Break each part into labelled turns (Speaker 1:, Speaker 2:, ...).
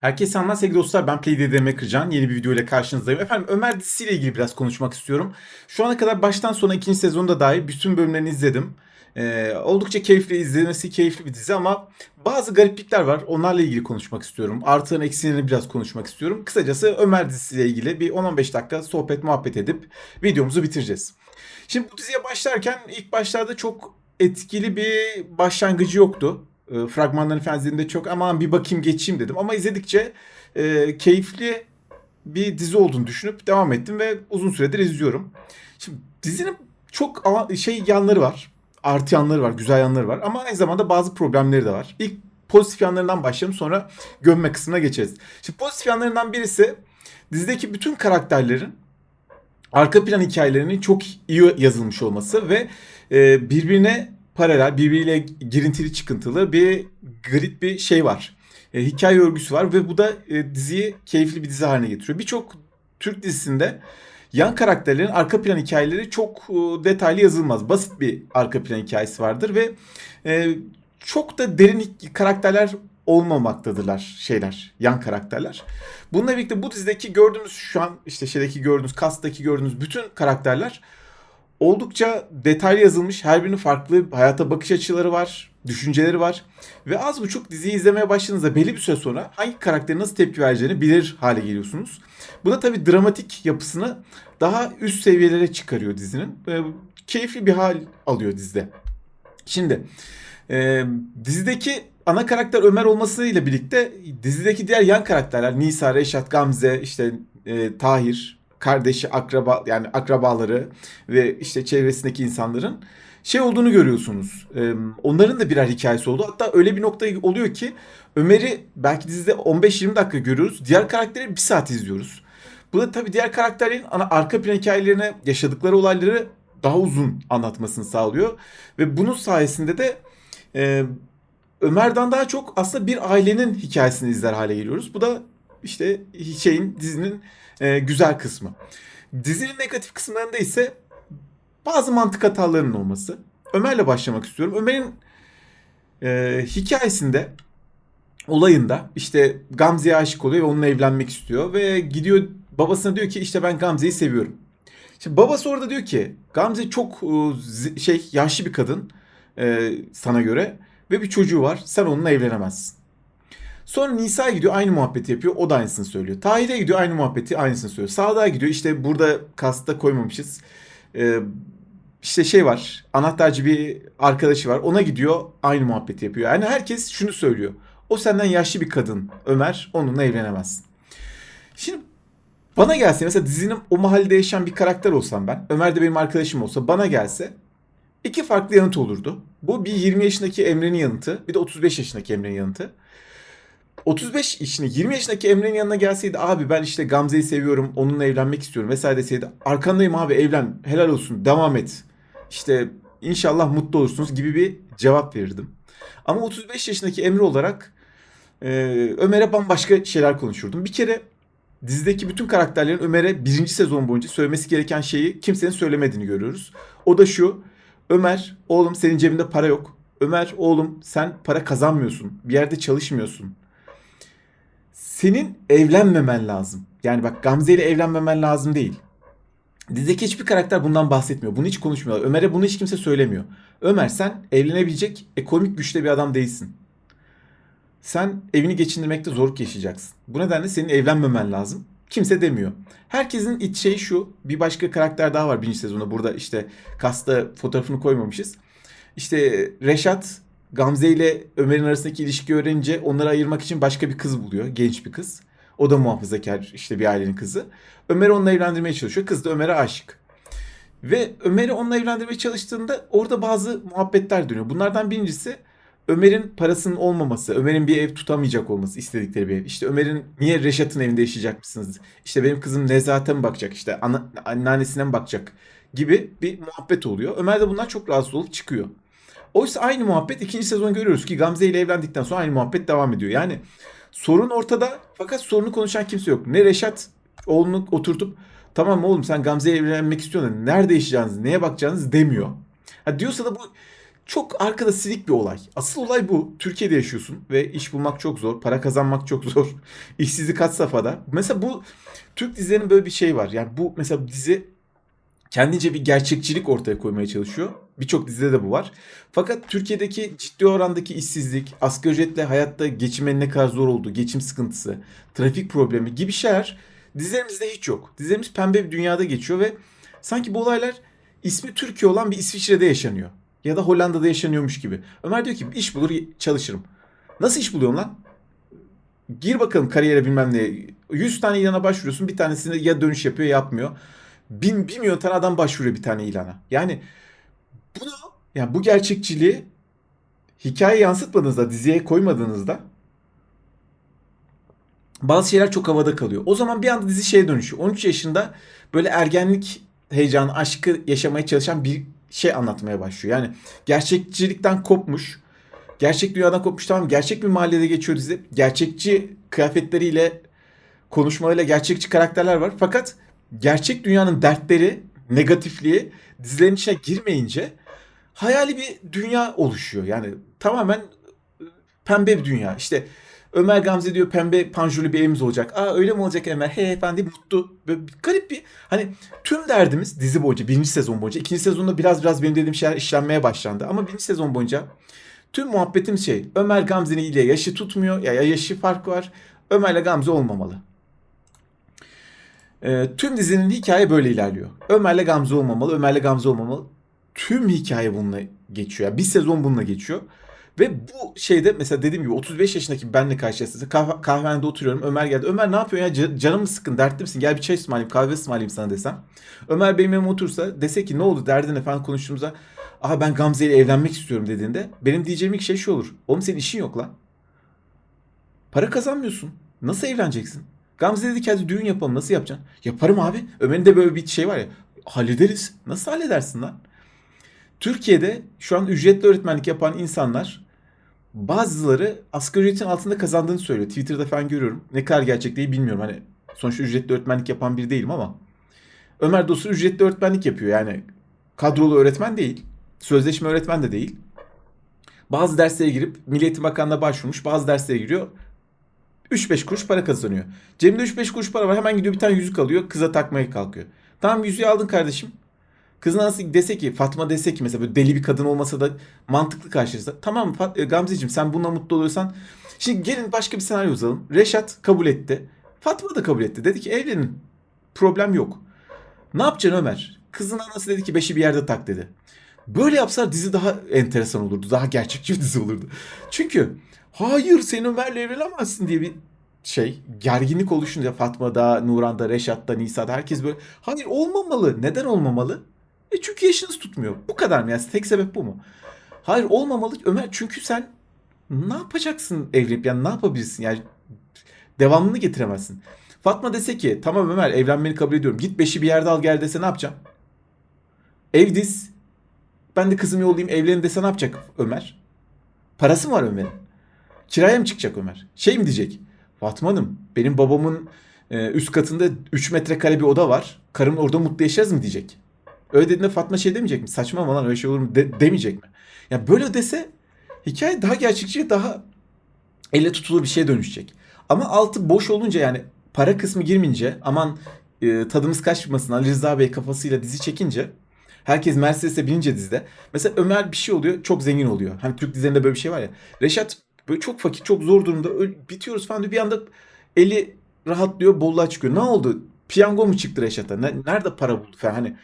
Speaker 1: Herkese selamlar sevgili dostlar. Ben PlayDDM Kırcan. Yeni bir video ile karşınızdayım. Efendim Ömer dizisiyle ilgili biraz konuşmak istiyorum. Şu ana kadar baştan sona ikinci sezonda dahil bütün bölümlerini izledim. Ee, oldukça keyifli, izlemesi keyifli bir dizi ama bazı gariplikler var. Onlarla ilgili konuşmak istiyorum. Artılarını eksilerini biraz konuşmak istiyorum. Kısacası Ömer dizisiyle ilgili bir 10-15 dakika sohbet muhabbet edip videomuzu bitireceğiz. Şimdi bu diziye başlarken ilk başlarda çok etkili bir başlangıcı yoktu. E, fragmanların fenzinde çok aman bir bakayım geçeyim dedim. Ama izledikçe e, keyifli bir dizi olduğunu düşünüp devam ettim ve uzun süredir izliyorum. Şimdi dizinin çok şey yanları var. Artı yanları var, güzel yanları var ama aynı zamanda bazı problemleri de var. İlk pozitif yanlarından başlayalım sonra gömme kısmına geçeriz. Şimdi pozitif yanlarından birisi dizideki bütün karakterlerin arka plan hikayelerinin çok iyi yazılmış olması ve e, birbirine paralel, birbiriyle girintili çıkıntılı bir grid bir şey var. E, hikaye örgüsü var ve bu da e, diziyi keyifli bir dizi haline getiriyor. Birçok Türk dizisinde yan karakterlerin arka plan hikayeleri çok e, detaylı yazılmaz. Basit bir arka plan hikayesi vardır ve e, çok da derin karakterler olmamaktadırlar şeyler, yan karakterler. Bununla birlikte bu dizideki gördüğünüz şu an işte şeydeki gördüğünüz, kastaki gördüğünüz bütün karakterler oldukça detaylı yazılmış. Her birinin farklı hayata bakış açıları var, düşünceleri var. Ve az buçuk diziyi izlemeye başladığınızda belli bir süre sonra hangi karakterin nasıl tepki vereceğini bilir hale geliyorsunuz. Bu da tabii dramatik yapısını daha üst seviyelere çıkarıyor dizinin. Ee, keyifli bir hal alıyor dizide. Şimdi e, dizideki ana karakter Ömer olmasıyla birlikte dizideki diğer yan karakterler Nisa, Reşat, Gamze, işte e, Tahir, kardeşi, akraba yani akrabaları ve işte çevresindeki insanların şey olduğunu görüyorsunuz. Onların da birer hikayesi oldu. Hatta öyle bir nokta oluyor ki Ömer'i belki dizide 15-20 dakika görüyoruz. Diğer karakteri bir saat izliyoruz. Bu da tabii diğer karakterlerin ana arka plan hikayelerine yaşadıkları olayları daha uzun anlatmasını sağlıyor. Ve bunun sayesinde de e, Ömer'den daha çok aslında bir ailenin hikayesini izler hale geliyoruz. Bu da işte şeyin dizinin e, güzel kısmı. Dizinin negatif kısımlarında ise bazı mantık hatalarının olması. Ömer'le başlamak istiyorum. Ömer'in e, hikayesinde olayında işte Gamze'ye aşık oluyor ve onunla evlenmek istiyor ve gidiyor babasına diyor ki işte ben Gamze'yi seviyorum. Şimdi babası orada diyor ki Gamze çok e, şey yaşlı bir kadın e, sana göre ve bir çocuğu var. Sen onunla evlenemezsin. Sonra Nisa gidiyor aynı muhabbeti yapıyor. O da aynısını söylüyor. Tahir'e gidiyor aynı muhabbeti aynısını söylüyor. Sadık'a gidiyor işte burada kasta koymamışız. Ee, işte şey var. Anahtarcı bir arkadaşı var. Ona gidiyor aynı muhabbeti yapıyor. Yani herkes şunu söylüyor. O senden yaşlı bir kadın Ömer. Onunla evlenemezsin. Şimdi bana gelse mesela dizinin o mahallede yaşayan bir karakter olsam ben. Ömer de benim arkadaşım olsa bana gelse iki farklı yanıt olurdu. Bu bir 20 yaşındaki Emre'nin yanıtı. Bir de 35 yaşındaki Emre'nin yanıtı. 35 yaşında 20 yaşındaki Emre'nin yanına gelseydi abi ben işte Gamze'yi seviyorum onunla evlenmek istiyorum vesaire deseydi arkandayım abi evlen helal olsun devam et işte inşallah mutlu olursunuz gibi bir cevap verirdim. Ama 35 yaşındaki Emre olarak e, Ömer'e bambaşka şeyler konuşurdum. Bir kere dizideki bütün karakterlerin Ömer'e birinci sezon boyunca söylemesi gereken şeyi kimsenin söylemediğini görüyoruz. O da şu Ömer oğlum senin cebinde para yok. Ömer oğlum sen para kazanmıyorsun. Bir yerde çalışmıyorsun senin evlenmemen lazım. Yani bak Gamze ile evlenmemen lazım değil. Dizideki hiçbir karakter bundan bahsetmiyor. Bunu hiç konuşmuyorlar. Ömer'e bunu hiç kimse söylemiyor. Ömer sen evlenebilecek ekonomik güçte bir adam değilsin. Sen evini geçindirmekte zorluk yaşayacaksın. Bu nedenle senin evlenmemen lazım. Kimse demiyor. Herkesin iç şeyi şu. Bir başka karakter daha var birinci sezonda. Burada işte kasta fotoğrafını koymamışız. İşte Reşat Gamze ile Ömer'in arasındaki ilişkiyi öğrenince onları ayırmak için başka bir kız buluyor. Genç bir kız. O da muhafazakar işte bir ailenin kızı. Ömer'i onunla evlendirmeye çalışıyor. Kız da Ömer'e aşık. Ve Ömer'i onunla evlendirmeye çalıştığında orada bazı muhabbetler dönüyor. Bunlardan birincisi Ömer'in parasının olmaması, Ömer'in bir ev tutamayacak olması, istedikleri bir ev. İşte Ömer'in niye Reşat'ın evinde yaşayacakmışsınız? İşte benim kızım Nezahat'e mi bakacak? İşte anneannesine mi bakacak? Gibi bir muhabbet oluyor. Ömer de bundan çok rahatsız olup çıkıyor. Oysa aynı muhabbet ikinci sezon görüyoruz ki Gamze ile evlendikten sonra aynı muhabbet devam ediyor. Yani sorun ortada fakat sorunu konuşan kimse yok. Ne Reşat oğlunu oturtup tamam oğlum sen Gamze ile evlenmek istiyorsun da nerede yaşayacağınız, neye bakacağınız demiyor. Ha diyorsa da bu çok arkada silik bir olay. Asıl olay bu. Türkiye'de yaşıyorsun ve iş bulmak çok zor. Para kazanmak çok zor. İşsizlik had safhada. Mesela bu Türk dizilerinin böyle bir şey var. Yani bu mesela dizi kendince bir gerçekçilik ortaya koymaya çalışıyor. Birçok dizide de bu var. Fakat Türkiye'deki ciddi orandaki işsizlik, asgari ücretle hayatta geçinmenin ne kadar zor olduğu, geçim sıkıntısı, trafik problemi gibi şeyler dizilerimizde hiç yok. Dizilerimiz pembe bir dünyada geçiyor ve sanki bu olaylar ismi Türkiye olan bir İsviçre'de yaşanıyor. Ya da Hollanda'da yaşanıyormuş gibi. Ömer diyor ki iş bulur çalışırım. Nasıl iş buluyorsun lan? Gir bakalım kariyere bilmem ne. 100 tane ilana başvuruyorsun. Bir tanesinde ya dönüş yapıyor ya yapmıyor. Bin, bir milyon tane adam başvuruyor bir tane ilana. Yani bunu yani bu gerçekçiliği hikaye yansıtmadığınızda, diziye koymadığınızda bazı şeyler çok havada kalıyor. O zaman bir anda dizi şeye dönüşüyor. 13 yaşında böyle ergenlik heyecanı, aşkı yaşamaya çalışan bir şey anlatmaya başlıyor. Yani gerçekçilikten kopmuş. Gerçek dünyadan kopmuş tamam. Gerçek bir mahallede geçiyor dizi. Gerçekçi kıyafetleriyle, konuşmalarıyla gerçekçi karakterler var. Fakat gerçek dünyanın dertleri, negatifliği dizilerin içine girmeyince hayali bir dünya oluşuyor. Yani tamamen pembe bir dünya. İşte Ömer Gamze diyor pembe panjurlu bir evimiz olacak. Aa öyle mi olacak Ömer? He efendi mutlu. Böyle bir, garip bir hani tüm derdimiz dizi boyunca birinci sezon boyunca. ikinci sezonda biraz biraz benim dediğim şeyler işlenmeye başlandı. Ama birinci sezon boyunca tüm muhabbetim şey Ömer Gamze'nin ile yaşı tutmuyor. Ya, ya yaşı fark var. Ömer'le Gamze olmamalı. E, tüm dizinin hikaye böyle ilerliyor. Ömer'le Gamze olmamalı, Ömer'le Gamze olmamalı. Tüm hikaye bununla geçiyor. Yani bir sezon bununla geçiyor. Ve bu şeyde mesela dediğim gibi 35 yaşındaki benle karşılaştığınızda kahve, kahvehanede oturuyorum. Ömer geldi. Ömer ne yapıyorsun ya? Canım mı sıkın? Dertli misin? Gel bir çay ısmarlayayım, kahve ısmarlayayım sana desem. Ömer benim yanıma otursa dese ki ne oldu derdin efendim konuştuğumuzda. Aha ben Gamze ile evlenmek istiyorum dediğinde benim diyeceğim ilk şey şu olur. Oğlum senin işin yok lan. Para kazanmıyorsun. Nasıl evleneceksin? Gamze dedi ki hadi düğün yapalım. Nasıl yapacaksın? Yaparım abi. Ömer'in de böyle bir şey var ya. Hallederiz. Nasıl halledersin lan? Türkiye'de şu an ücretli öğretmenlik yapan insanlar bazıları asgari ücretin altında kazandığını söylüyor. Twitter'da falan görüyorum. Ne kadar gerçek değil bilmiyorum. Hani sonuçta ücretli öğretmenlik yapan biri değilim ama Ömer Dostur ücretli öğretmenlik yapıyor. Yani kadrolu öğretmen değil. Sözleşme öğretmen de değil. Bazı derslere girip Milli Eğitim Bakanlığı'na başvurmuş. Bazı derslere giriyor. 3-5 kuruş para kazanıyor. Cebinde 3-5 kuruş para var. Hemen gidiyor bir tane yüzük alıyor. Kıza takmaya kalkıyor. Tamam yüzüğü aldın kardeşim. Kız nasıl dese ki Fatma dese ki mesela böyle deli bir kadın olmasa da mantıklı karşılaşsa. Tamam e, Gamzeciğim sen bununla mutlu oluyorsan. Şimdi gelin başka bir senaryo uzalım. Reşat kabul etti. Fatma da kabul etti. Dedi ki evlenin. Problem yok. Ne yapacaksın Ömer? Kızın anası dedi ki beşi bir yerde tak dedi. Böyle yapsalar dizi daha enteresan olurdu. Daha gerçekçi bir dizi olurdu. Çünkü hayır sen Ömer'le evlenemezsin diye bir şey gerginlik oluşunca Fatma'da, Nuran'da, Reşat'ta, Nisa'da herkes böyle hayır olmamalı. Neden olmamalı? E çünkü yaşınız tutmuyor. Bu kadar mı? Yani tek sebep bu mu? Hayır olmamalı Ömer çünkü sen ne yapacaksın evlenip yani ne yapabilirsin yani devamını getiremezsin. Fatma dese ki tamam Ömer evlenmeni kabul ediyorum. Git beşi bir yerde al gel dese ne yapacağım? Ev diz. Ben de kızımı yollayayım evlenin dese ne yapacak Ömer? Parası mı var Ömer'in? Kiraya mı çıkacak Ömer? Şey mi diyecek? Fatma Hanım benim babamın e, üst katında 3 metrekare bir oda var. Karım orada mutlu yaşarız mı diyecek. Öyle dediğinde Fatma şey demeyecek mi? Saçma mı lan öyle şey olur mu de, demeyecek mi? Ya böyle dese hikaye daha gerçekçi daha elle tutulur bir şeye dönüşecek. Ama altı boş olunca yani para kısmı girmeyince aman e, tadımız kaçmasın Ali Rıza Bey kafasıyla dizi çekince herkes Mercedes'e binince dizide mesela Ömer bir şey oluyor çok zengin oluyor. Hani Türk dizilerinde böyle bir şey var ya. Reşat böyle çok fakir çok zor durumda öyle, bitiyoruz falan diyor bir anda eli rahatlıyor bolluğa çıkıyor. Ne oldu? Piyango mu çıktı Reşat'a? Ne, nerede para buldu falan hani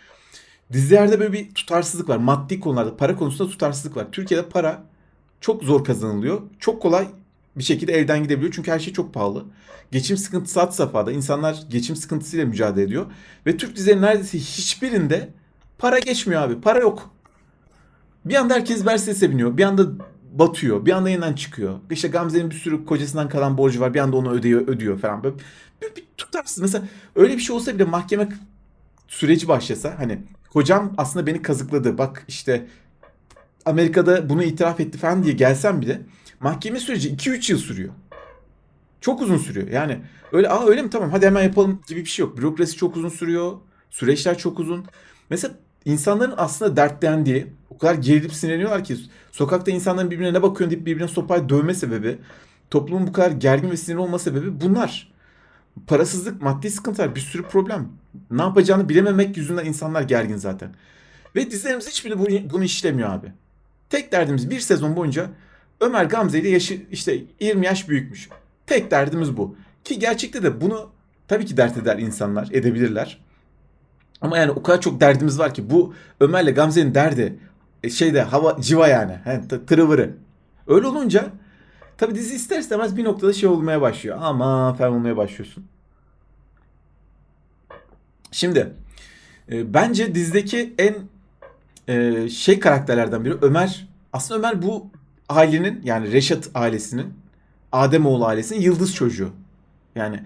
Speaker 1: Dizilerde böyle bir tutarsızlık var. Maddi konularda para konusunda tutarsızlık var. Türkiye'de para çok zor kazanılıyor. Çok kolay bir şekilde evden gidebiliyor. Çünkü her şey çok pahalı. Geçim sıkıntısı at safhada. İnsanlar geçim sıkıntısıyla mücadele ediyor. Ve Türk dizileri neredeyse hiçbirinde para geçmiyor abi. Para yok. Bir anda herkes Mercedes'e biniyor. Bir anda batıyor. Bir anda yeniden çıkıyor. İşte Gamze'nin bir sürü kocasından kalan borcu var. Bir anda onu ödüyor, ödüyor falan. Böyle bir, bir tutarsız. Mesela öyle bir şey olsa bile mahkeme süreci başlasa hani kocam aslında beni kazıkladı. Bak işte Amerika'da bunu itiraf etti falan diye gelsem bile mahkeme süreci 2-3 yıl sürüyor. Çok uzun sürüyor. Yani öyle aa öyle mi tamam hadi hemen yapalım gibi bir şey yok. Bürokrasi çok uzun sürüyor. Süreçler çok uzun. Mesela insanların aslında dertlendiği, o kadar gerilip sinirleniyorlar ki sokakta insanların birbirine ne bakıyorsun deyip birbirine sopayla dövme sebebi, toplumun bu kadar gergin ve sinirli olma sebebi bunlar. Parasızlık, maddi sıkıntılar, bir sürü problem. Ne yapacağını bilememek yüzünden insanlar gergin zaten. Ve dizilerimiz hiçbiri bunu, bunu işlemiyor abi. Tek derdimiz bir sezon boyunca Ömer Gamze ile yaşı işte 20 yaş büyükmüş. Tek derdimiz bu. Ki gerçekte de bunu tabii ki dert eder insanlar, edebilirler. Ama yani o kadar çok derdimiz var ki bu Ömer'le Gamze'nin derdi e, şeyde hava civa yani. T- tırıvırı. Öyle olunca tabii dizi ister istemez bir noktada şey olmaya başlıyor. Ama falan olmaya başlıyorsun. Şimdi e, bence dizideki en e, şey karakterlerden biri Ömer. Aslında Ömer bu ailenin yani Reşat ailesinin Ademoğlu ailesinin yıldız çocuğu. Yani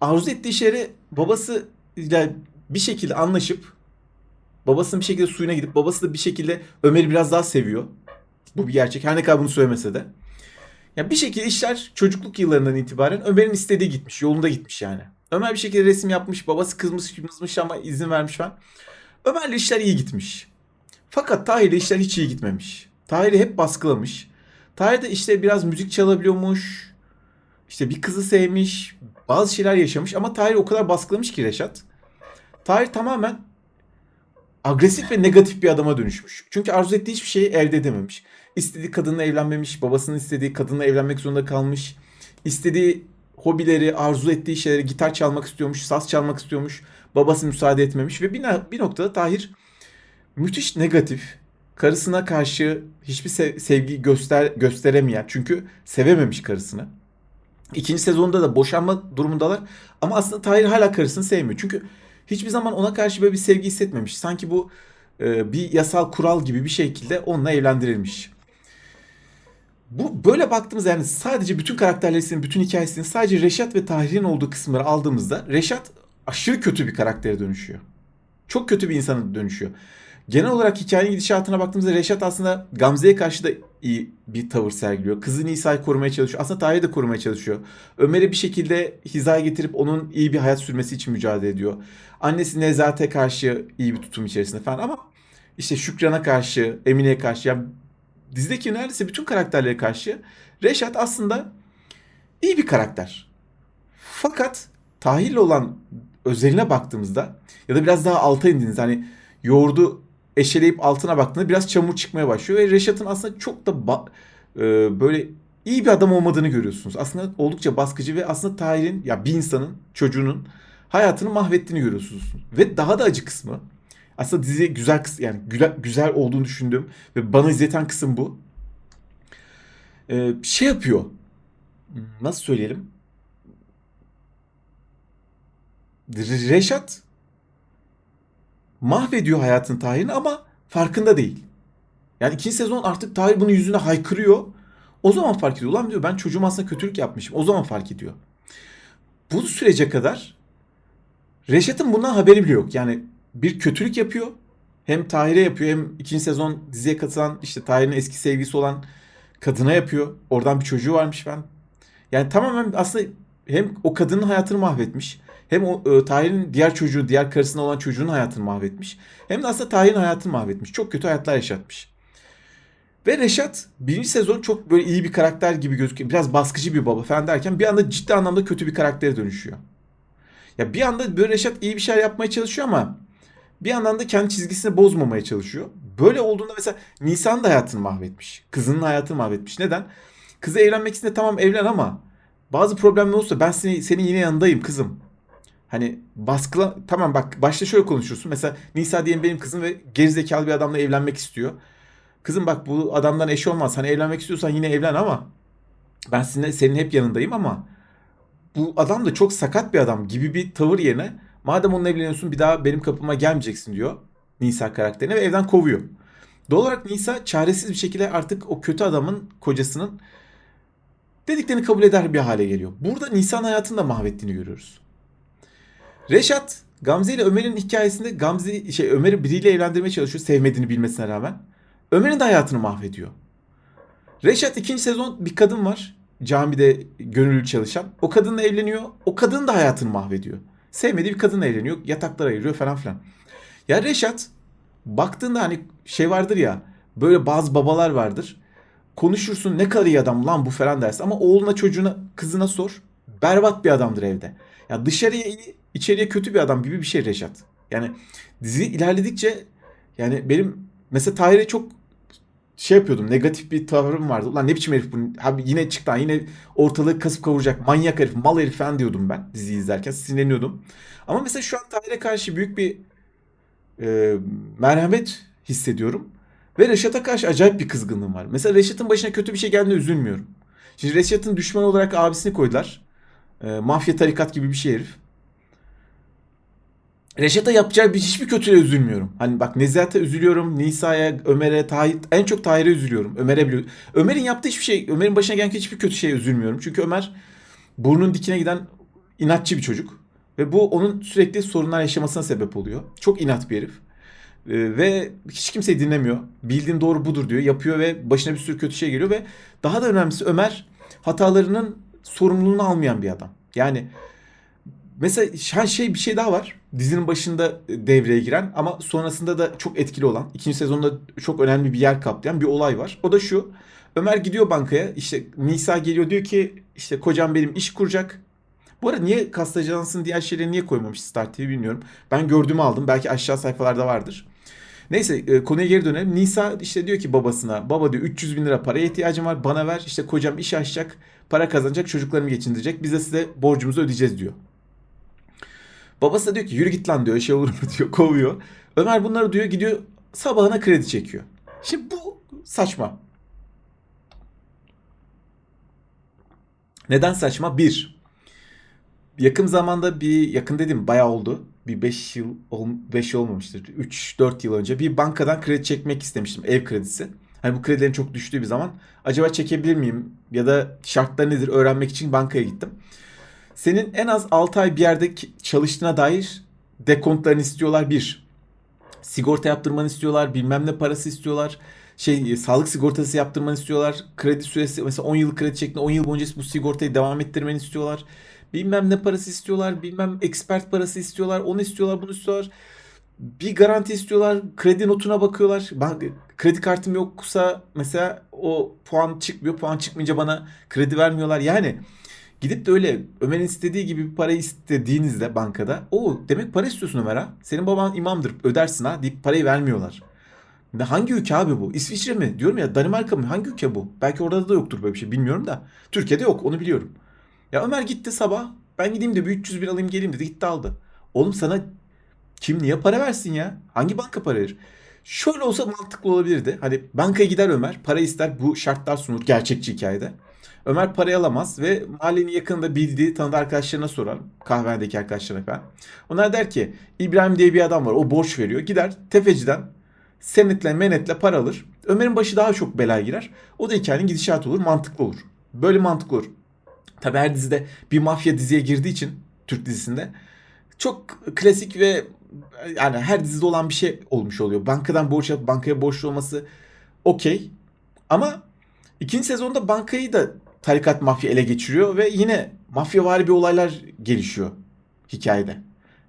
Speaker 1: arzu ettiği şeyleri babası ile bir şekilde anlaşıp babasının bir şekilde suyuna gidip babası da bir şekilde Ömer'i biraz daha seviyor. Bu bir gerçek. Her ne kadar bunu söylemese de. Ya bir şekilde işler çocukluk yıllarından itibaren Ömer'in istediği gitmiş. Yolunda gitmiş yani. Ömer bir şekilde resim yapmış. Babası kızmış kızmış ama izin vermiş falan. Ömer'le işler iyi gitmiş. Fakat Tahir'le işler hiç iyi gitmemiş. Tahir'i hep baskılamış. Tahir de işte biraz müzik çalabiliyormuş. İşte bir kızı sevmiş. Bazı şeyler yaşamış ama Tahir o kadar baskılamış ki Reşat. Tahir tamamen agresif ve negatif bir adama dönüşmüş. Çünkü arzu ettiği hiçbir şeyi elde edememiş. İstediği kadınla evlenmemiş, babasının istediği kadınla evlenmek zorunda kalmış. İstediği hobileri, arzu ettiği şeyleri gitar çalmak istiyormuş, saz çalmak istiyormuş. Babası müsaade etmemiş ve bir, bir noktada Tahir müthiş negatif, karısına karşı hiçbir sev- sevgi göster gösteremeyen çünkü sevememiş karısını. İkinci sezonda da boşanma durumundalar ama aslında Tahir hala karısını sevmiyor. Çünkü hiçbir zaman ona karşı böyle bir sevgi hissetmemiş. Sanki bu e, bir yasal kural gibi bir şekilde onunla evlendirilmiş. Bu böyle baktığımız yani sadece bütün karakterlerin bütün hikayesinin sadece Reşat ve Tahir'in olduğu kısımları aldığımızda Reşat aşırı kötü bir karaktere dönüşüyor. Çok kötü bir insana dönüşüyor. Genel olarak hikayenin gidişatına baktığımızda Reşat aslında Gamze'ye karşı da iyi bir tavır sergiliyor. Kızı Nisa'yı korumaya çalışıyor. Aslında Tahir'i de korumaya çalışıyor. Ömer'e bir şekilde hizaya getirip onun iyi bir hayat sürmesi için mücadele ediyor. Annesi Nezahat'e karşı iyi bir tutum içerisinde falan ama işte Şükran'a karşı, Emine'ye karşı yani dizideki neredeyse bütün karakterlere karşı Reşat aslında iyi bir karakter. Fakat Tahir'le olan özeline baktığımızda ya da biraz daha alta indiğinizde hani yoğurdu eşeleyip altına baktığında biraz çamur çıkmaya başlıyor ve Reşat'ın aslında çok da e, böyle iyi bir adam olmadığını görüyorsunuz. Aslında oldukça baskıcı ve aslında Tahir'in ya bir insanın çocuğunun hayatını mahvettiğini görüyorsunuz. Ve daha da acı kısmı aslında diziye güzel kıs yani güzel, güzel olduğunu düşündüğüm ve bana izleten kısım bu. Ee, şey yapıyor. Nasıl söyleyelim? Re- Reşat mahvediyor hayatın Tahir'ini ama farkında değil. Yani ikinci sezon artık Tahir bunun yüzüne haykırıyor. O zaman fark ediyor. Ulan diyor ben çocuğum aslında kötülük yapmışım. O zaman fark ediyor. Bu sürece kadar Reşat'ın bundan haberi bile yok. Yani bir kötülük yapıyor. Hem Tahir'e yapıyor hem ikinci sezon diziye katılan işte Tahir'in eski sevgisi olan kadına yapıyor. Oradan bir çocuğu varmış ben. Yani tamamen aslında hem o kadının hayatını mahvetmiş. Hem o e, Tahir'in diğer çocuğu, diğer karısına olan çocuğun hayatını mahvetmiş. Hem de aslında Tahir'in hayatını mahvetmiş. Çok kötü hayatlar yaşatmış. Ve Reşat birinci sezon çok böyle iyi bir karakter gibi gözüküyor. Biraz baskıcı bir baba falan derken bir anda ciddi anlamda kötü bir karaktere dönüşüyor. Ya bir anda böyle Reşat iyi bir şeyler yapmaya çalışıyor ama bir yandan da kendi çizgisini bozmamaya çalışıyor. Böyle olduğunda mesela Nisan da hayatını mahvetmiş. Kızının hayatını mahvetmiş. Neden? Kızı evlenmek istediğinde tamam evlen ama bazı problemler olursa ben seni, senin yine yanındayım kızım. Hani baskıla tamam bak başta şöyle konuşuyorsun. Mesela Nisa diyelim benim kızım ve gerizekalı bir adamla evlenmek istiyor. Kızım bak bu adamdan eş olmaz. Hani evlenmek istiyorsan yine evlen ama ben senin, senin hep yanındayım ama bu adam da çok sakat bir adam gibi bir tavır yerine madem onunla evleniyorsun bir daha benim kapıma gelmeyeceksin diyor Nisa karakterine ve evden kovuyor. Doğal olarak Nisa çaresiz bir şekilde artık o kötü adamın kocasının dediklerini kabul eder bir hale geliyor. Burada Nisa'nın hayatını da mahvettiğini görüyoruz. Reşat Gamze ile Ömer'in hikayesinde Gamze şey Ömer'i biriyle evlendirmeye çalışıyor sevmediğini bilmesine rağmen. Ömer'in de hayatını mahvediyor. Reşat ikinci sezon bir kadın var. Camide gönüllü çalışan. O kadınla evleniyor. O kadın da hayatını mahvediyor. Sevmediği bir kadınla evleniyor. Yataklar ayırıyor falan filan. Ya Reşat Baktığında hani şey vardır ya böyle bazı babalar vardır. Konuşursun ne kadar iyi adam lan bu falan dersin ama oğluna çocuğuna kızına sor. Berbat bir adamdır evde. Ya dışarıya iyi içeriye kötü bir adam gibi bir şey Reşat. Yani dizi ilerledikçe yani benim mesela Tahir'e çok şey yapıyordum. Negatif bir tavrım vardı. Ulan ne biçim herif bu? Abi yine çıktı. Yine ortalığı kasıp kavuracak. Manyak herif, mal herif falan diyordum ben diziyi izlerken. Sinirleniyordum. Ama mesela şu an Tahir'e karşı büyük bir e, merhamet hissediyorum. Ve Reşat'a karşı acayip bir kızgınlığım var. Mesela Reşat'ın başına kötü bir şey geldiğinde üzülmüyorum. Şimdi Reşat'ın düşmanı olarak abisini koydular. E, mafya tarikat gibi bir şey herif. Reşat'a yapacağı bir hiçbir kötülüğe üzülmüyorum. Hani bak Nezihat'a üzülüyorum. Nisa'ya, Ömer'e, Tahir, en çok Tahir'e üzülüyorum. Ömer'e bile. Ömer'in yaptığı hiçbir şey, Ömer'in başına gelen hiçbir kötü şeye üzülmüyorum. Çünkü Ömer burnun dikine giden inatçı bir çocuk. Ve bu onun sürekli sorunlar yaşamasına sebep oluyor. Çok inat bir herif. Ee, ve hiç kimseyi dinlemiyor. Bildiğim doğru budur diyor. Yapıyor ve başına bir sürü kötü şey geliyor ve daha da önemlisi Ömer hatalarının sorumluluğunu almayan bir adam. Yani Mesela şey bir şey daha var. Dizinin başında devreye giren ama sonrasında da çok etkili olan, ikinci sezonda çok önemli bir yer kaplayan bir olay var. O da şu. Ömer gidiyor bankaya. işte Nisa geliyor diyor ki işte kocam benim iş kuracak. Bu arada niye Kast Ajansı'nın diğer şeyleri niye koymamış Star TV bilmiyorum. Ben gördüğümü aldım. Belki aşağı sayfalarda vardır. Neyse e, konuya geri dönelim. Nisa işte diyor ki babasına baba diyor 300 bin lira paraya ihtiyacım var bana ver. İşte kocam iş açacak para kazanacak çocuklarımı geçindirecek. Biz de size borcumuzu ödeyeceğiz diyor. Babası da diyor ki yürü git lan diyor şey olur mu diyor kovuyor. Ömer bunları diyor gidiyor sabahına kredi çekiyor. Şimdi bu saçma. Neden saçma? Bir, yakın zamanda bir yakın dedim bayağı oldu. Bir 5 yıl 5 yıl olmamıştır. 3-4 yıl önce bir bankadan kredi çekmek istemiştim. Ev kredisi. Hani bu kredilerin çok düştüğü bir zaman acaba çekebilir miyim ya da şartlar nedir öğrenmek için bankaya gittim. Senin en az 6 ay bir yerde çalıştığına dair dekontlarını istiyorlar bir. Sigorta yaptırmanı istiyorlar, bilmem ne parası istiyorlar. Şey, e, sağlık sigortası yaptırmanı istiyorlar. Kredi süresi mesela 10 yıl kredi çektiğinde 10 yıl boyunca bu sigortayı devam ettirmeni istiyorlar. Bilmem ne parası istiyorlar, bilmem expert parası istiyorlar, onu istiyorlar, bunu istiyorlar. Bir garanti istiyorlar, kredi notuna bakıyorlar. Ben kredi kartım yoksa mesela o puan çıkmıyor. Puan çıkmayınca bana kredi vermiyorlar. Yani Gidip de öyle Ömer'in istediği gibi bir para istediğinizde bankada o demek para istiyorsun Ömer ha. Senin baban imamdır ödersin ha deyip parayı vermiyorlar. Ne hangi ülke abi bu? İsviçre mi? Diyorum ya Danimarka mı? Hangi ülke bu? Belki orada da yoktur böyle bir şey bilmiyorum da. Türkiye'de yok onu biliyorum. Ya Ömer gitti sabah ben gideyim de bir 300 bin alayım geleyim dedi gitti aldı. Oğlum sana kim niye para versin ya? Hangi banka para verir? Şöyle olsa mantıklı olabilirdi. Hani bankaya gider Ömer para ister bu şartlar sunur gerçekçi hikayede. Ömer parayı alamaz ve mahallenin yakınında bildiği tanıdığı arkadaşlarına sorar. Kahvenedeki arkadaşlarına falan. Onlar der ki İbrahim diye bir adam var o borç veriyor. Gider tefeciden senetle menetle para alır. Ömer'in başı daha çok belaya girer. O da hikayenin gidişatı olur mantıklı olur. Böyle mantıklı olur. Tabi her dizide bir mafya diziye girdiği için Türk dizisinde çok klasik ve yani her dizide olan bir şey olmuş oluyor. Bankadan borç alıp bankaya borçlu olması okey. Ama ikinci sezonda bankayı da tarikat mafya ele geçiriyor ve yine mafyavari bir olaylar gelişiyor hikayede.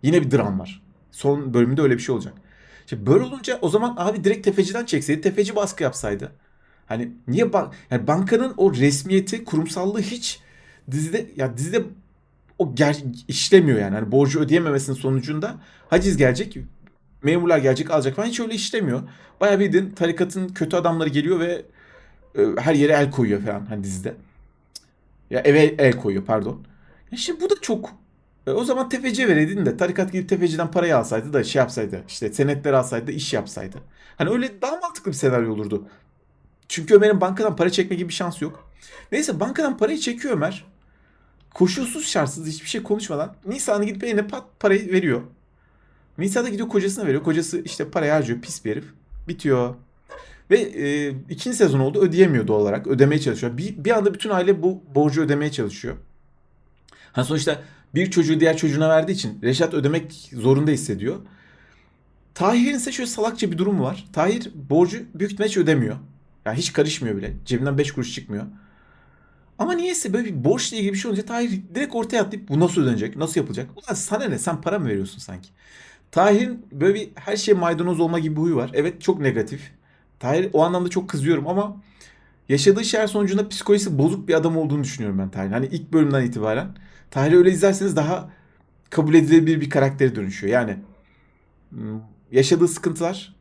Speaker 1: Yine bir dram var. Son bölümünde öyle bir şey olacak. İşte böyle olunca o zaman abi direkt tefeciden çekseydi, tefeci baskı yapsaydı. Hani niye bank yani bankanın o resmiyeti, kurumsallığı hiç dizide ya dizide o ger işlemiyor yani. Hani borcu ödeyememesinin sonucunda haciz gelecek, memurlar gelecek, alacak falan hiç öyle işlemiyor. Bayağı bildiğin tarikatın kötü adamları geliyor ve e, her yere el koyuyor falan hani dizide. Ya eve el koyuyor pardon. Ya şimdi bu da çok e, o zaman tefeciye vereydin de tarikat gidip tefeciden parayı alsaydı da şey yapsaydı işte senetleri alsaydı da iş yapsaydı. Hani öyle daha mantıklı bir senaryo olurdu. Çünkü Ömer'in bankadan para çekme gibi bir şansı yok. Neyse bankadan parayı çekiyor Ömer. Koşulsuz şartsız hiçbir şey konuşmadan Nisa'nın gidip eline pat parayı veriyor. Nisa da gidiyor kocasına veriyor. Kocası işte parayı harcıyor pis bir herif. Bitiyor. Ve e, ikinci sezon oldu ödeyemiyor doğal olarak. Ödemeye çalışıyor. Bir, bir anda bütün aile bu borcu ödemeye çalışıyor. Ha sonuçta bir çocuğu diğer çocuğuna verdiği için Reşat ödemek zorunda hissediyor. Tahir'in ise şöyle salakça bir durumu var. Tahir borcu büyük ihtimalle ödemiyor. Yani hiç karışmıyor bile. Cebinden 5 kuruş çıkmıyor. Ama niyeyse böyle bir borçla ilgili bir şey olunca Tahir direkt ortaya atlayıp bu nasıl ödenecek, nasıl yapılacak? Ulan sana ne sen para mı veriyorsun sanki? Tahir'in böyle bir her şey maydanoz olma gibi bir huyu var. Evet çok negatif. Tahir o anlamda çok kızıyorum ama yaşadığı şeyler sonucunda psikolojisi bozuk bir adam olduğunu düşünüyorum ben Tahir'in. Hani ilk bölümden itibaren. Tahir'i öyle izlerseniz daha kabul edilebilir bir karaktere dönüşüyor. Yani hmm, yaşadığı sıkıntılar,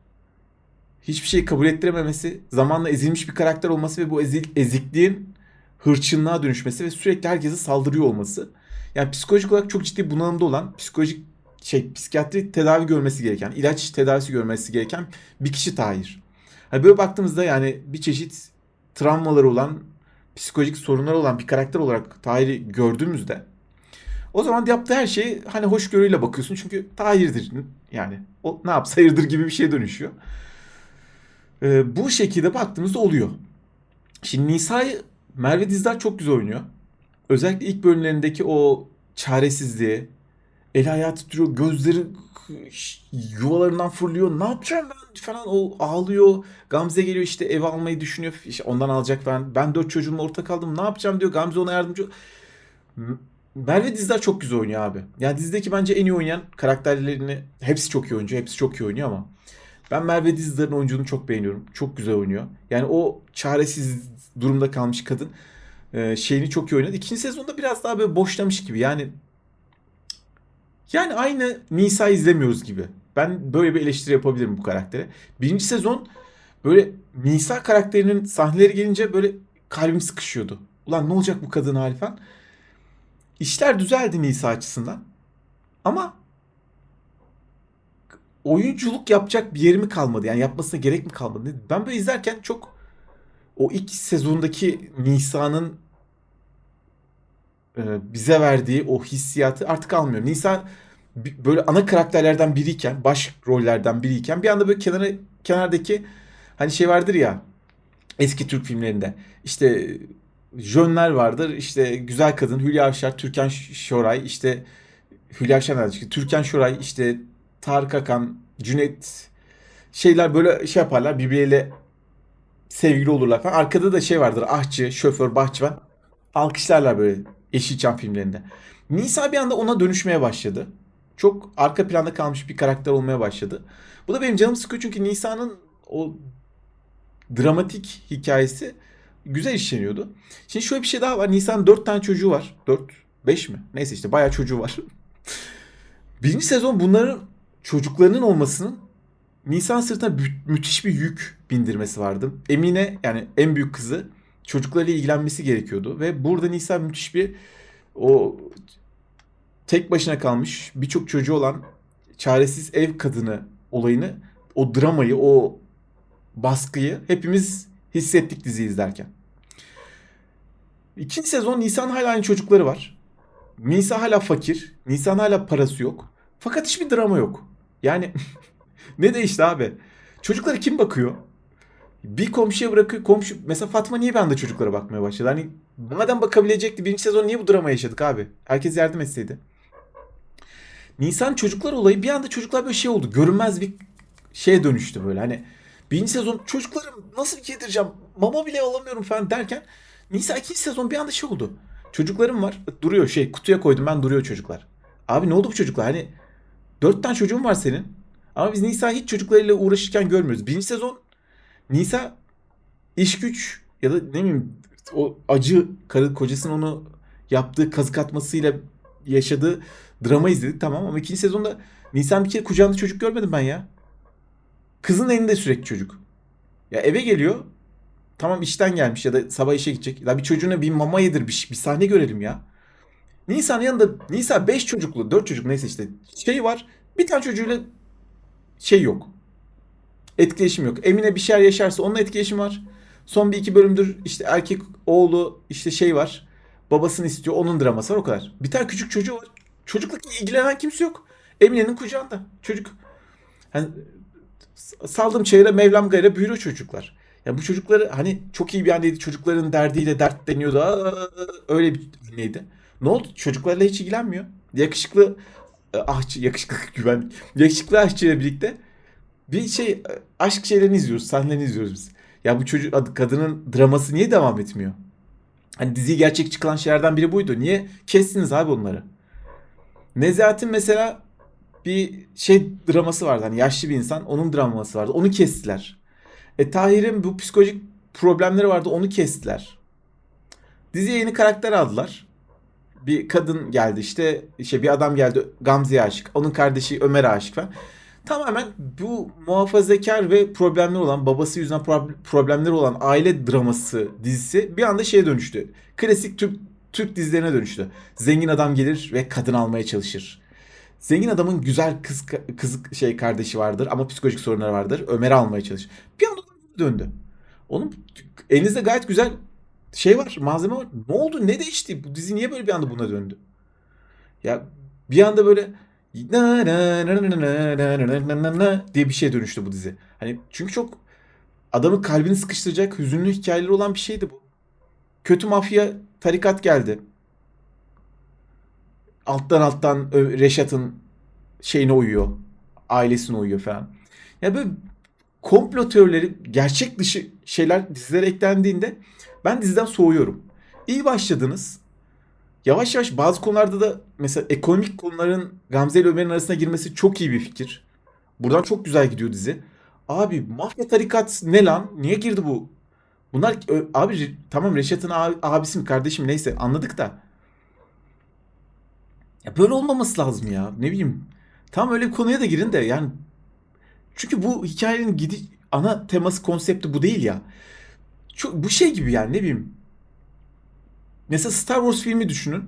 Speaker 1: hiçbir şeyi kabul ettirememesi, zamanla ezilmiş bir karakter olması ve bu ezil, ezikliğin hırçınlığa dönüşmesi ve sürekli herkese saldırıyor olması. Yani psikolojik olarak çok ciddi bunalımda olan, psikolojik şey psikiyatri tedavi görmesi gereken, ilaç tedavisi görmesi gereken bir kişi Tahir. Hani böyle baktığımızda yani bir çeşit travmaları olan, psikolojik sorunları olan bir karakter olarak Tahir'i gördüğümüzde o zaman yaptığı her şeyi hani hoşgörüyle bakıyorsun çünkü Tahir'dir yani o ne yapsa hayırdır gibi bir şeye dönüşüyor. Ee, bu şekilde baktığımızda oluyor. Şimdi Nisa'yı Merve Dizdar çok güzel oynuyor. Özellikle ilk bölümlerindeki o çaresizliği, el ayağı titriyor, gözleri yuvalarından fırlıyor. Ne yapacağım ben falan o ağlıyor. Gamze geliyor işte eve almayı düşünüyor. İşte ondan alacak ben. Ben dört çocuğumla ortak kaldım. Ne yapacağım diyor. Gamze ona yardımcı. Merve Dizdar çok güzel oynuyor abi. Yani dizideki bence en iyi oynayan karakterlerini hepsi çok iyi oyuncu. Hepsi çok iyi oynuyor ama ben Merve Dizdar'ın oyunculuğunu çok beğeniyorum. Çok güzel oynuyor. Yani o çaresiz durumda kalmış kadın şeyini çok iyi oynadı. İkinci sezonda biraz daha böyle boşlamış gibi. Yani yani aynı Nisa izlemiyoruz gibi. Ben böyle bir eleştiri yapabilirim bu karaktere. Birinci sezon böyle Nisa karakterinin sahneleri gelince böyle kalbim sıkışıyordu. Ulan ne olacak bu kadın hali falan. İşler düzeldi Nisa açısından. Ama oyunculuk yapacak bir yeri mi kalmadı? Yani yapmasına gerek mi kalmadı? Ben böyle izlerken çok o ilk sezondaki Nisa'nın bize verdiği o hissiyatı artık almıyor. Nisa böyle ana karakterlerden biriyken, baş rollerden biriyken bir anda böyle kenara kenardaki hani şey vardır ya eski Türk filmlerinde. İşte jönler vardır. İşte güzel kadın Hülya Avşar, Türkan Şoray, işte Hülya Avşar Türkan Şoray, işte Tarık Akan, Cüneyt şeyler böyle şey yaparlar birbirleriyle sevgili olurlar falan. Arkada da şey vardır ahçı, şoför, bahçıvan. Alkışlarlar böyle Yeşilçam filmlerinde. Nisa bir anda ona dönüşmeye başladı. Çok arka planda kalmış bir karakter olmaya başladı. Bu da benim canım sıkıyor çünkü Nisa'nın o dramatik hikayesi güzel işleniyordu. Şimdi şöyle bir şey daha var. Nisa'nın 4 tane çocuğu var. 4, 5 mi? Neyse işte bayağı çocuğu var. Birinci sezon bunların çocuklarının olmasının Nisan sırtına mü- müthiş bir yük bindirmesi vardı. Emine yani en büyük kızı çocuklarıyla ilgilenmesi gerekiyordu ve burada Nisan müthiş bir o tek başına kalmış birçok çocuğu olan çaresiz ev kadını olayını o dramayı o baskıyı hepimiz hissettik dizi izlerken. İkinci sezon Nisan hala aynı çocukları var. Nisa hala fakir. Nisan hala parası yok. Fakat hiçbir drama yok. Yani ne değişti abi? Çocuklara kim bakıyor? Bir komşuya bırakıyor. Komşu mesela Fatma niye ben de çocuklara bakmaya başladı? Hani madem bakabilecekti birinci sezon niye bu drama yaşadık abi? Herkes yardım etseydi. Nisan çocuklar olayı bir anda çocuklar böyle şey oldu. Görünmez bir şeye dönüştü böyle. Hani birinci sezon çocuklarım nasıl yedireceğim? Mama bile alamıyorum falan derken Nisa ikinci sezon bir anda şey oldu. Çocuklarım var. Duruyor şey kutuya koydum ben duruyor çocuklar. Abi ne oldu bu çocuklar? Hani dört tane çocuğun var senin. Ama biz Nisa hiç çocuklarıyla uğraşırken görmüyoruz. Birinci sezon Nisa iş güç ya da ne bileyim o acı karı kocasının onu yaptığı kazık atmasıyla yaşadığı drama izledik tamam ama ikinci sezonda Nisan bir kere kucağında çocuk görmedim ben ya. Kızın elinde sürekli çocuk. Ya eve geliyor. Tamam işten gelmiş ya da sabah işe gidecek. Ya bir çocuğuna bir mama yedir bir, bir sahne görelim ya. Nisan'ın yanında Nisa 5 çocuklu 4 çocuk neyse işte şey var. Bir tane çocuğuyla şey yok. Etkileşim yok. Emine bir şeyler yaşarsa onunla etkileşim var. Son bir iki bölümdür işte erkek oğlu işte şey var. Babasını istiyor onun draması var o kadar. Bir tane küçük çocuğu var. Çocukla ilgilenen kimse yok. Emine'nin kucağında çocuk. Hani saldım çayıra Mevlam gayra büyürüyor çocuklar. Ya bu çocukları hani çok iyi bir anneydi. Çocukların derdiyle dertleniyordu. Aa, öyle bir anneydi. Ne oldu? Çocuklarla hiç ilgilenmiyor. Yakışıklı e, ahçı, yakışıklı güven, yakışıklı aşçıyla birlikte bir şey aşk şeylerini izliyoruz, sahnelerini izliyoruz biz. Ya bu çocuk kadının draması niye devam etmiyor? Hani diziyi gerçek çıkan şeylerden biri buydu. Niye kestiniz abi onları? Nezahat'in mesela bir şey draması vardı. Hani yaşlı bir insan onun draması vardı. Onu kestiler. E Tahir'in bu psikolojik problemleri vardı. Onu kestiler. Diziye yeni karakter aldılar. Bir kadın geldi işte. işte bir adam geldi Gamze'ye aşık. Onun kardeşi Ömer'e aşık falan. Tamamen bu muhafazakar ve problemleri olan babası yüzünden prob- problemleri olan aile draması dizisi bir anda şeye dönüştü. Klasik Türk Türk dizilerine dönüştü. Zengin adam gelir ve kadın almaya çalışır. Zengin adamın güzel kız kız şey kardeşi vardır ama psikolojik sorunları vardır. Ömer'i almaya çalışır. Bir anda döndü. Onun elinizde gayet güzel şey var, malzeme var. Ne oldu? Ne değişti? Bu dizi niye böyle bir anda buna döndü? Ya bir anda böyle diye bir şey dönüştü bu dizi. Hani çünkü çok adamın kalbini sıkıştıracak hüzünlü hikayeleri olan bir şeydi bu. Kötü mafya tarikat geldi. Alttan alttan Reşat'ın şeyine uyuyor. Ailesine uyuyor falan. Ya böyle komplo teorileri gerçek dışı şeyler dizilere eklendiğinde ben diziden soğuyorum. İyi başladınız. Yavaş yavaş bazı konularda da mesela ekonomik konuların Gamze ile Ömer'in arasına girmesi çok iyi bir fikir. Buradan çok güzel gidiyor dizi. Abi mafya tarikat ne lan? Niye girdi bu? Bunlar abi tamam Reşat'ın abisi mi kardeşim neyse anladık da. Ya böyle olmaması lazım ya. Ne bileyim. Tam öyle bir konuya da girin de yani çünkü bu hikayenin gidi ana teması konsepti bu değil ya. Çok bu şey gibi yani ne bileyim. Mesela Star Wars filmi düşünün.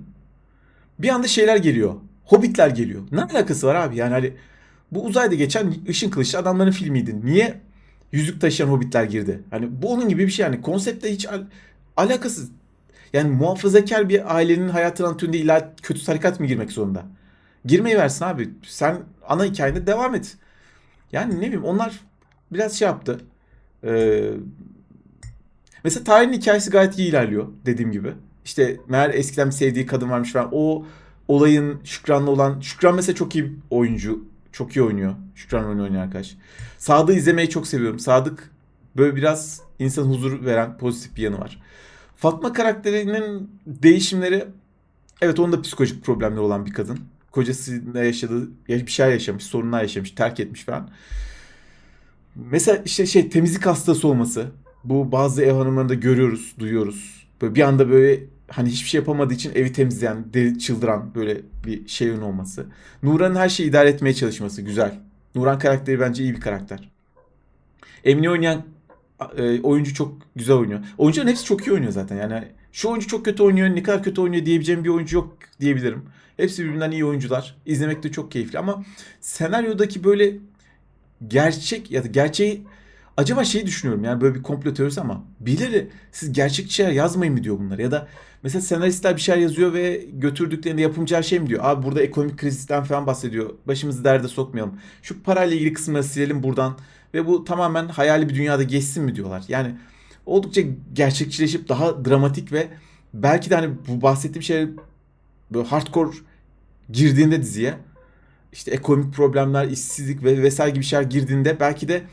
Speaker 1: Bir anda şeyler geliyor. Hobbitler geliyor. Ne alakası var abi? Yani hani bu uzayda geçen ışın kılıçlı adamların filmiydi. Niye yüzük taşıyan hobbitler girdi? Hani bu onun gibi bir şey yani. Konseptle hiç al alakasız. Yani muhafazakar bir ailenin hayatına anlatıyorunda illa kötü tarikat mı girmek zorunda? Girmeyi versin abi. Sen ana hikayende devam et. Yani ne bileyim onlar biraz şey yaptı. Ee, mesela Tahir'in hikayesi gayet iyi ilerliyor dediğim gibi. İşte meğer eskiden bir sevdiği kadın varmış falan. O olayın Şükran'la olan... Şükran mesela çok iyi oyuncu. Çok iyi oynuyor. Şükran oyunu oynuyor arkadaş. Sadık'ı izlemeyi çok seviyorum. Sadık böyle biraz insan huzur veren pozitif bir yanı var. Fatma karakterinin değişimleri evet onun da psikolojik problemleri olan bir kadın kocasıyla yaşadığı bir şey yaşamış, sorunlar yaşamış, terk etmiş falan. Mesela işte şey temizlik hastası olması. Bu bazı ev hanımlarında görüyoruz, duyuyoruz. Böyle bir anda böyle hani hiçbir şey yapamadığı için evi temizleyen, deli, çıldıran böyle bir şeyin olması. Nuran'ın her şeyi idare etmeye çalışması güzel. Nuran karakteri bence iyi bir karakter. Emni oynayan e, oyuncu çok güzel oynuyor. Oyuncuların hepsi çok iyi oynuyor zaten. Yani şu oyuncu çok kötü oynuyor, ne kadar kötü oynuyor diyebileceğim bir oyuncu yok diyebilirim. Hepsi birbirinden iyi oyuncular. İzlemek de çok keyifli ama senaryodaki böyle gerçek ya da gerçeği acaba şeyi düşünüyorum yani böyle bir komplo teorisi ama birileri siz gerçek şeyler yazmayın mı diyor bunlar ya da mesela senaristler bir şeyler yazıyor ve götürdüklerinde yapımcı her şey mi diyor? Abi burada ekonomik krizden falan bahsediyor başımızı derde sokmayalım. Şu parayla ilgili kısımları silelim buradan ve bu tamamen hayali bir dünyada geçsin mi diyorlar? Yani oldukça gerçekçileşip daha dramatik ve belki de hani bu bahsettiğim şey böyle hardcore girdiğinde diziye işte ekonomik problemler, işsizlik ve vesaire gibi şeyler girdiğinde belki de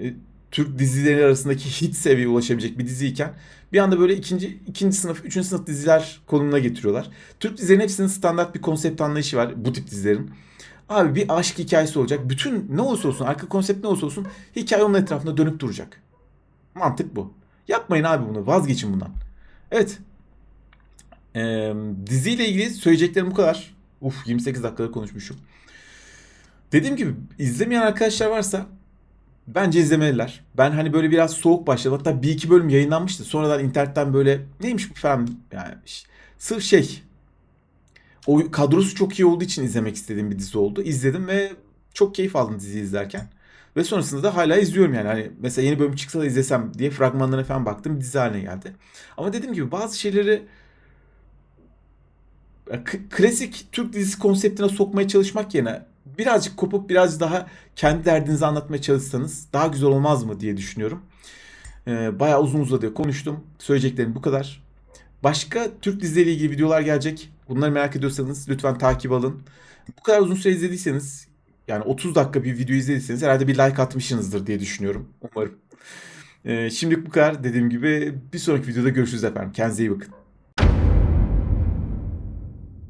Speaker 1: e, Türk dizileri arasındaki hit seviyeye ulaşabilecek bir diziyken bir anda böyle ikinci ikinci sınıf, üçüncü sınıf diziler konumuna getiriyorlar. Türk dizilerin hepsinin standart bir konsept anlayışı var bu tip dizilerin. Abi bir aşk hikayesi olacak. Bütün ne olursa olsun, arka konsept ne olursa olsun hikaye onun etrafında dönüp duracak. Mantık bu. Yapmayın abi bunu. Vazgeçin bundan. Evet. Ee, diziyle ilgili söyleyeceklerim bu kadar. Uf 28 dakikada konuşmuşum. Dediğim gibi izlemeyen arkadaşlar varsa bence izlemeliler. Ben hani böyle biraz soğuk başladım. Hatta bir iki bölüm yayınlanmıştı. Sonradan internetten böyle neymiş bu falan yani sırf şey o kadrosu çok iyi olduğu için izlemek istediğim bir dizi oldu. İzledim ve çok keyif aldım diziyi izlerken. Ve sonrasında da hala izliyorum yani. Hani mesela yeni bölüm çıksa da izlesem diye fragmanlarına falan baktım. Dizi haline geldi. Ama dediğim gibi bazı şeyleri klasik Türk dizisi konseptine sokmaya çalışmak yerine birazcık kopup biraz daha kendi derdinizi anlatmaya çalışsanız daha güzel olmaz mı diye düşünüyorum. Ee, bayağı uzun uzadıya konuştum. Söyleyeceklerim bu kadar. Başka Türk dizileriyle ilgili videolar gelecek. Bunları merak ediyorsanız lütfen takip alın. Bu kadar uzun süre izlediyseniz yani 30 dakika bir video izlediyseniz herhalde bir like atmışsınızdır diye düşünüyorum. Umarım. Ee, şimdilik bu kadar. Dediğim gibi bir sonraki videoda görüşürüz efendim. Kendinize iyi bakın.